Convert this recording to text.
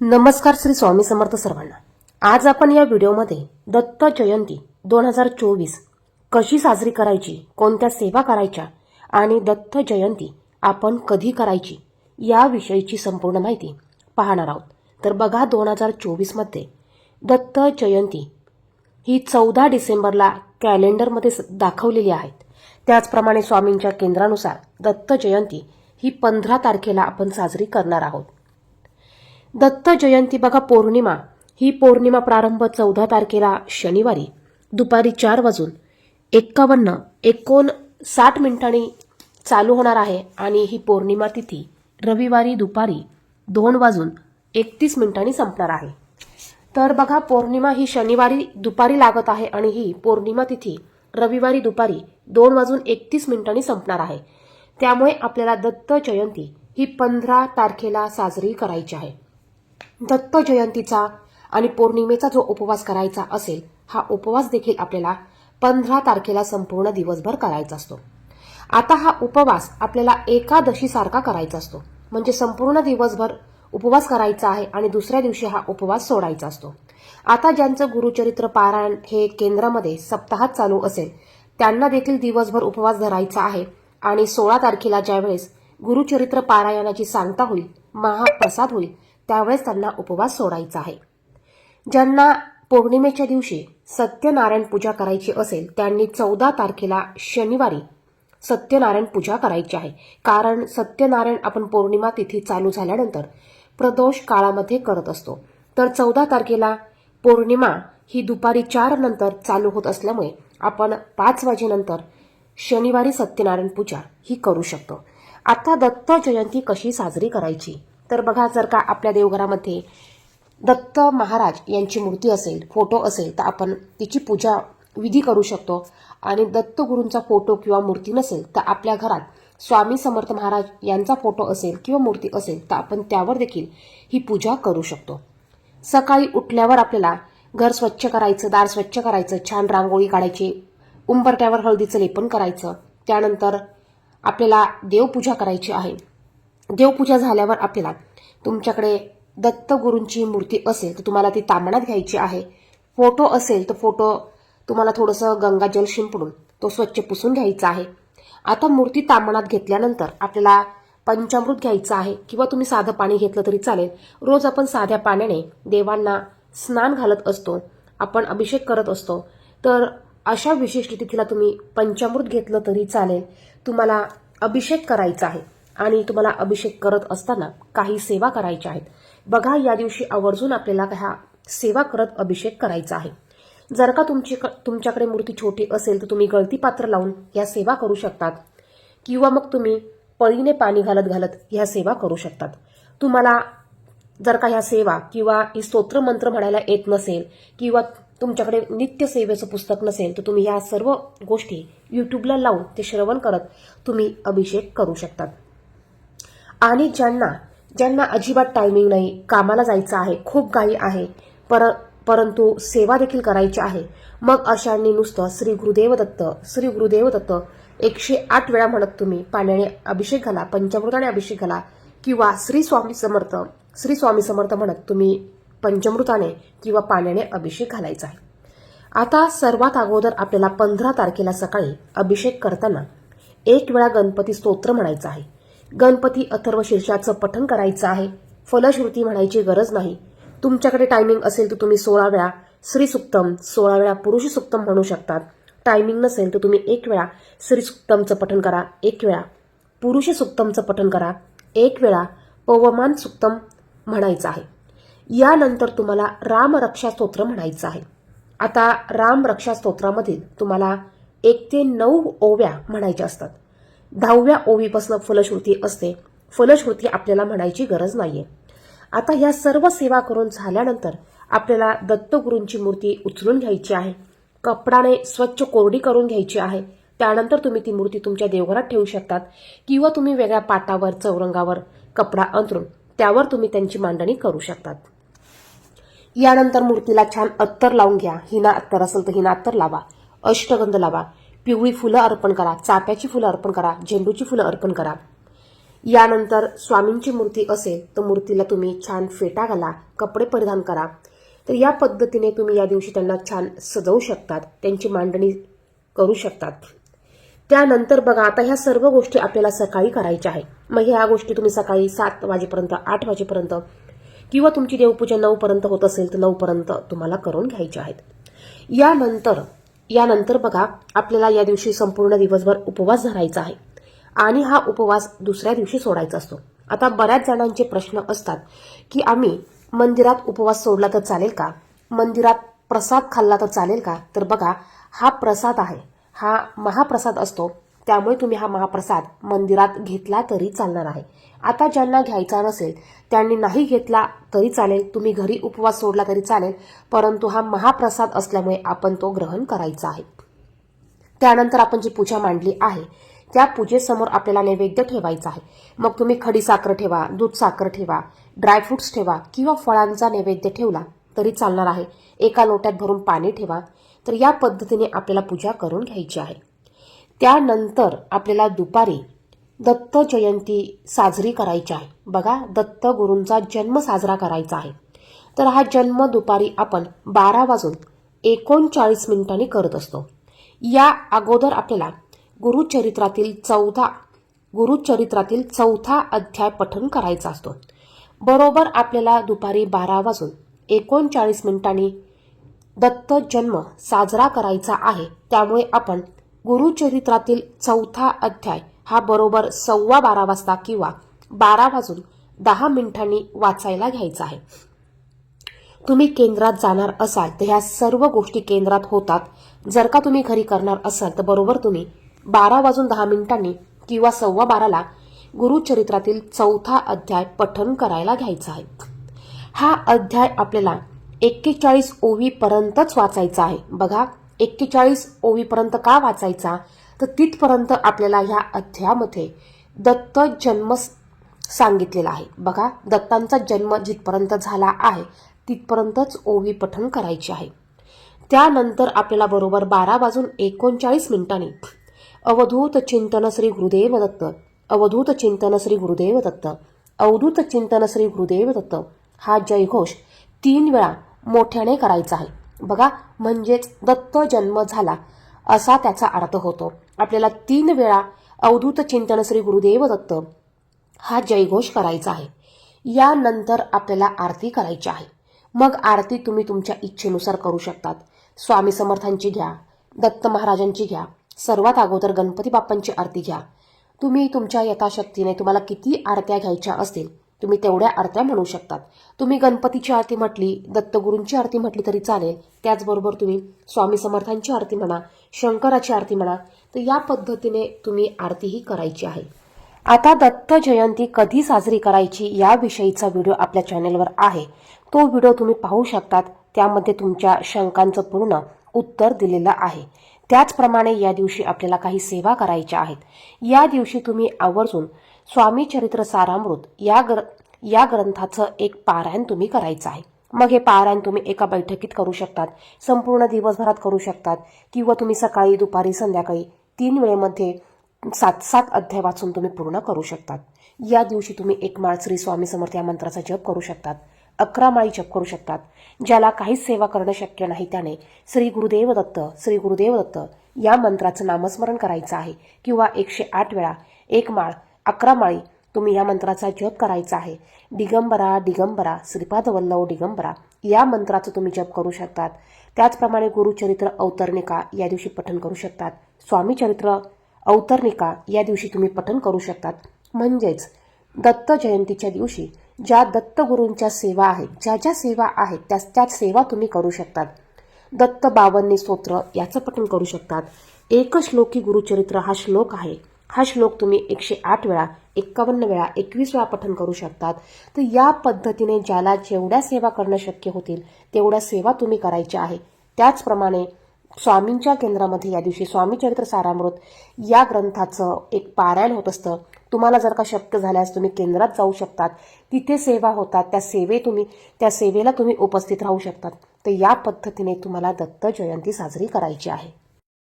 नमस्कार श्री स्वामी समर्थ सर्वांना. आज आपण या व्हिडिओमध्ये दत्त जयंती दोन हजार चोवीस कशी साजरी करायची कोणत्या सेवा करायच्या आणि दत्त जयंती आपण कधी करायची याविषयीची संपूर्ण माहिती पाहणार आहोत. तर बघा दोन हजार चोवीसमध्ये दत्त जयंती ही चौदा डिसेंबरला कॅलेंडरमध्ये स- दाखवलेली आहेत त्याचप्रमाणे स्वामींच्या केंद्रानुसार दत्त जयंती ही पंधरा तारखेला आपण साजरी करणार आहोत. दत्त जयंती बघा पौर्णिमा. ही पौर्णिमा प्रारंभ चौदा तारखेला शनिवारी दुपारी चार वाजून. एक्कावन्न एकोण साठ मिनिटांनी चालू होणार आहे आणि ही पौर्णिमा तिथी रविवारी दुपारी दोन वाजून एकतीस मिनिटांनी संपणार आहे. तर बघा पौर्णिमा ही शनिवारी दुपारी लागत आहे आणि ही पौर्णिमा तिथी रविवारी दुपारी दोन वाजून एकतीस मिनिटांनी संपणार आहे. त्यामुळे आपल्याला दत्त जयंती ही पंधरा तारखेला साजरी करायची आहे. दत्त जयंतीचा आणि पौर्णिमेचा जो उपवास करायचा असेल हा उपवास देखील आपल्याला पंधरा तारखेला संपूर्ण दिवसभर करायचा असतो. आता हा उपवास आपल्याला एकादशीसारखा करायचा असतो. म्हणजे संपूर्ण दिवसभर उपवास करायचा आहे आणि दुसऱ्या दिवशी हा उपवास सोडायचा असतो. आता ज्यांचं गुरुचरित्र पारायण हे केंद्रामध्ये सप्ताहात चालू असेल त्यांना देखील दिवसभर उपवास धरायचा आहे आणि सोळा तारखेला ज्यावेळेस गुरुचरित्र पारायणाची सांगता होईल महाप्रसाद होईल त्यावेळेस त्यांना उपवास सोडायचा आहे. ज्यांना पौर्णिमेच्या दिवशी सत्यनारायण पूजा करायची असेल त्यांनी चौदा तारखेला शनिवारी सत्यनारायण पूजा करायची आहे. कारण सत्यनारायण आपण पौर्णिमा तिथी चालू झाल्यानंतर प्रदोष काळामध्ये करत असतो. तर चौदा तारखेला पौर्णिमा ही दुपारी चार नंतर चालू होत असल्यामुळे आपण पाच वाजेनंतर शनिवारी सत्यनारायण पूजा ही करू शकतो. आता दत्त जयंती कशी साजरी करायची? तर बघा जर का आपल्या देवघरामध्ये दत्त महाराज यांची मूर्ती असेल फोटो असेल तर आपण तिची पूजा विधी करू शकतो. आणि दत्तगुरूंचा फोटो किंवा मूर्ती नसेल तर आपल्या घरात स्वामी समर्थ महाराज यांचा फोटो असेल किंवा मूर्ती असेल तर आपण त्यावर देखील ही पूजा करू शकतो. सकाळी उठल्यावर आपल्याला घर स्वच्छ करायचं दार स्वच्छ करायचं छान रांगोळी काढायची उंबरट्यावर हळदीचं लेपन करायचं. त्यानंतर आपल्याला देवपूजा करायची आहे. देवपूजा झाल्यावर आपल्याला तुमच्याकडे दत्तगुरूंची मूर्ती असेल तर तुम्हाला ती तांबण्यात घ्यायची आहे. फोटो असेल तर फोटो तुम्हाला थोडंसं गंगाजल शिंपडून तो स्वच्छ पुसून घ्यायचा आहे. आता मूर्ती तांबणात घेतल्यानंतर आपल्याला पंचामृत घ्यायचं आहे किंवा तुम्ही साधं पाणी घेतलं तरी चालेल. रोज आपण साध्या पाण्याने देवांना स्नान घालत असतो आपण अभिषेक करत असतो. तर अशा विशिष्ट तिथीला तुम्ही पंचामृत घेतलं तरी चालेल. तुम्हाला अभिषेक करायचा आहे. आणि तुम्हाला अभिषेक करत असताना काही सेवा करायच्या आहेत. बघा या दिवशी आवर्जून आपल्याला ह्या सेवा करत अभिषेक करायचा आहे. जर का तुमची तुमच्याकडे मूर्ती छोटी असेल तर तुम्ही गळती पात्र लावून ह्या सेवा करू शकतात. किंवा मग तुम्ही पळीने पाणी घालत घालत ह्या सेवा करू शकतात. तुम्हाला जर का ह्या सेवा किंवा ही स्तोत्र मंत्र म्हणायला येत नसेल किंवा तुमच्याकडे नित्य सेवेचं पुस्तक नसेल तर तुम्ही ह्या सर्व गोष्टी युट्यूबला लावून ते श्रवण करत तुम्ही अभिषेक करू शकतात. आणि ज्यांना ज्यांना अजिबात टायमिंग नाही कामाला जायचं आहे खूप घाई आहे पर परंतु सेवा देखील करायची आहे. मग अशांनी नुसतं श्री गुरुदेव दत्त श्री गुरुदेव दत्त एकशे आठ वेळा म्हणत तुम्ही पाण्याने अभिषेक घाला पंचामृताने अभिषेक घाला किंवा श्री स्वामी समर्थ श्री स्वामी समर्थ म्हणत तुम्ही पंचमृताने किंवा पाण्याने अभिषेक घालायचा आहे. आता सर्वात अगोदर आपल्याला पंधरा तारखेला सकाळी अभिषेक करताना एक वेळा गणपती स्तोत्र म्हणायचं आहे. गणपती अथर्व शीर्षाचं पठण करायचं आहे. फलश्रुती म्हणायची गरज नाही. तुमच्याकडे टायमिंग असेल तर तुम्ही सोळा वेळा श्री सुक्तम सोळा वेळा पुरुष सुक्तम म्हणू शकतात. टायमिंग नसेल तर तुम्ही एक वेळा श्री सुक्तमचं पठण करा एक वेळा पुरुष सुक्तमचं पठण करा एक वेळा पवमान सुक्तम म्हणायचं आहे. यानंतर तुम्हाला राम रक्षा स्तोत्र म्हणायचं आहे. आता राम रक्षा स्तोत्रामधील तुम्हाला एक ते नऊ ओव्या म्हणायच्या असतात. दहाव्या ओवीपासून फलश्रुती असते. फलश्रुती आपल्याला म्हणायची गरज नाहीये. आता ह्या सर्व सेवा करून झाल्यानंतर आपल्याला दत्तगुरूंची मूर्ती उचलून घ्यायची आहे. कपडाने स्वच्छ कोरडी करून घ्यायची आहे. त्यानंतर तुम्ही ती मूर्ती तुमच्या देवघरात ठेवू शकतात किंवा तुम्ही वेगळ्या पाटावर चौरंगावर कपडा अंतरून त्यावर तुम्ही त्यांची मांडणी करू शकतात. यानंतर मूर्तीला छान अत्तर लावून घ्या. हिना अत्तर असेल तर हिना अत्तर लावा. अष्टगंध लावा. पिवळी फुलं अर्पण करा चाप्याची फुलं अर्पण करा झेंडूची फुलं अर्पण करा. यानंतर स्वामींची मूर्ती असेल तर मूर्तीला तुम्ही छान फेटा घाला कपडे परिधान करा. तर या पद्धतीने तुम्ही या दिवशी त्यांना छान सजवू शकतात त्यांची मांडणी करू शकतात. त्यानंतर बघा आता ह्या सर्व गोष्टी आपल्याला सकाळी करायच्या आहे मग ह्या गोष्टी तुम्ही सकाळी सात वाजेपर्यंत आठ वाजेपर्यंत किंवा तुमची देवपूजा नऊपर्यंत होत असेल तर नऊपर्यंत तुम्हाला करून घ्यायच्या आहेत. यानंतर यानंतर बघा आपल्याला या दिवशी संपूर्ण दिवसभर उपवास धरायचा आहे. आणि हा उपवास दुसऱ्या दिवशी सोडायचा असतो. आता बऱ्याच जणांचे प्रश्न असतात की आम्ही मंदिरात उपवास सोडला तर चालेल का? मंदिरात प्रसाद खाल्ला तर चालेल का? तर बघा हा प्रसाद आहे. हा महाप्रसाद असतो. त्यामुळे तुम्ही हा महाप्रसाद मंदिरात घेतला तरी चालणार आहे. आता ज्यांना घ्यायचा नसेल त्यांनी नाही घेतला तरी चालेल तुम्ही घरी उपवास सोडला तरी चालेल परंतु हा महाप्रसाद असल्यामुळे आपण तो ग्रहण करायचा आहे. त्यानंतर आपण जी पूजा मांडली आहे त्या पूजेसमोर आपल्याला नैवेद्य ठेवायचा आहे. मग तुम्ही खडी साखर ठेवा दूध साखर ठेवा ड्रायफ्रुट्स ठेवा किंवा फळांचा नैवेद्य ठेवला तरी चालणार आहे. एका लोट्यात भरून पाणी ठेवा. तर या पद्धतीने आपल्याला पूजा करून घ्यायची आहे. त्यानंतर आपल्याला दुपारी दत्त जयंती साजरी करायची आहे. बघा दत्त गुरूंचा जन्म साजरा करायचा आहे. तर हा जन्म दुपारी आपण बारा वाजून एकोणचाळीस मिनिटांनी करत असतो. या अगोदर आपल्याला गुरुचरित्रातील चौदा गुरुचरित्रातील चौथा अध्याय पठन करायचा असतो. बरोबर आपल्याला दुपारी बारा वाजून एकोणचाळीस मिनिटांनी दत्त जन्म साजरा करायचा आहे. त्यामुळे आपण गुरुचरित्रातील चौथा अध्याय हा बरोबर सव्वा बारा वाजता किंवा बारा वाजून दहा मिनिटांनी वाचायला घ्यायचा आहे. तुम्ही केंद्रात जाणार असाल तर ह्या सर्व गोष्टी केंद्रात होतात. जर का तुम्ही घरी करणार असाल तर बरोबर तुम्ही बारा वाजून दहा मिनिटांनी किंवा सव्वा बाराला गुरुचरित्रातील चौथा अध्याय पठण करायला घ्यायचा आहे. हा अध्याय आपल्याला एक्केचाळीस ओवीपर्यंतच वाचायचा आहे. बघा एक्केचाळीस ओवीपर्यंत का वाचायचा? तर तिथपर्यंत आपल्याला ह्या अध्यायामध्ये दत्त जन्म सांगितलेला आहे. बघा दत्तांचा जन्म जिथपर्यंत झाला आहे तिथपर्यंतच ओवी पठण करायची आहे. त्यानंतर आपल्याला बरोबर बारा वाजून एकोणचाळीस मिनिटांनी अवधूत चिंतन श्री गुरुदेव दत्त अवधूत चिंतन श्री गुरुदेव दत्त अवधूत चिंतन श्री गुरुदेव दत्त हा जयघोष तीन वेळा मोठ्याने करायचा आहे. बघा म्हणजेच दत्त जन्म झाला असा त्याचा अर्थ होतो. आपल्याला तीन वेळा अवधूत चिंतन श्री गुरुदेव दत्त हा जयघोष करायचा आहे. यानंतर आपल्याला आरती करायची आहे. मग आरती तुम्ही तुमच्या इच्छेनुसार करू शकतात. स्वामी समर्थांची घ्या दत्त महाराजांची घ्या सर्वात अगोदर गणपती बाप्पांची आरती घ्या. तुम्ही तुमच्या यथाशक्तीने तुम्हाला किती आरत्या घ्यायच्या असतील तुम्ही तेवढ्या आरत्या म्हणू शकतात. तुम्ही गणपतीची आरती म्हटली दत्तगुरूंची आरती म्हटली तरी चालेल. त्याचबरोबर तुम्ही स्वामी समर्थांची आरती म्हणा शंकराची आरती म्हणा तर या पद्धतीने तुम्ही आरतीही करायची आहे. आता दत्त जयंती कधी साजरी करायची याविषयीचा व्हिडिओ आपल्या चॅनेलवर आहे. तो व्हिडिओ तुम्ही पाहू शकतात. त्यामध्ये तुमच्या शंकांचं पूर्ण उत्तर दिलेलं आहे. त्याचप्रमाणे या दिवशी आपल्याला काही सेवा करायच्या आहेत. या दिवशी तुम्ही आवर्जून स्वामी चरित्र सारामृत या ग्र या ग्रंथाचं एक पारायण तुम्ही करायचं आहे. मग हे पारायण तुम्ही एका बैठकीत करू शकतात. संपूर्ण दिवसभरात करू शकतात. किंवा तुम्ही सकाळी दुपारी संध्याकाळी तीन वेळेमध्ये सात सात अध्याय वाचून तुम्ही पूर्ण करू शकतात. या दिवशी तुम्ही एक माळ श्री स्वामी समर्थ या मंत्राचा जप करू शकतात. अकरा माळी जप करू शकतात. ज्याला काहीच सेवा करणं शक्य नाही त्याने श्री गुरुदेव दत्त श्री गुरुदेव दत्त या मंत्राचं नामस्मरण करायचं आहे. किंवा एकशे आठ वेळा एक माळ अकरा माळी तुम्ही या मंत्राचा जप करायचा आहे. दिगंबरा दिगंबरा श्रीपाद वल्लव दिगंबरा. या मंत्राचं तुम्ही जप करू शकतात. त्याचप्रमाणे गुरुचरित्र अवतरणिका या दिवशी पठण करू शकतात. स्वामीचरित्र अवतरणिका या दिवशी तुम्ही पठण करू शकतात. म्हणजेच दत्त जयंतीच्या दिवशी ज्या दत्तगुरूंच्या सेवा आहेत ज्या ज्या सेवा आहेत त्या त्याच सेवा तुम्ही करू शकतात. दत्त बावन्नी स्तोत्र याचं पठण करू शकतात. एक श्लोकी गुरुचरित्र हा श्लोक आहे. हा श्लोक तुम्ही एकशे आठ वेळा एक्कावन्न वेळा एकवीस वेळा पठन करू शकतात. तर या पद्धतीने ज्याला जेवढ्या सेवा करणं शक्य होतील तेवढ्या सेवा तुम्ही करायच्या आहे. त्याचप्रमाणे स्वामींच्या केंद्रामध्ये या दिवशी स्वामी चरित्र सारामृत या ग्रंथाचं एक पारायण होत असतं. तुम्हाला जर का शक्य झाल्यास तुम्ही केंद्रात जाऊ शकतात. तिथे सेवा होतात त्या सेवे तुम्ही त्या सेवेला तुम्ही उपस्थित राहू शकतात. तर या पद्धतीने तुम्हाला दत्त जयंती साजरी करायची आहे.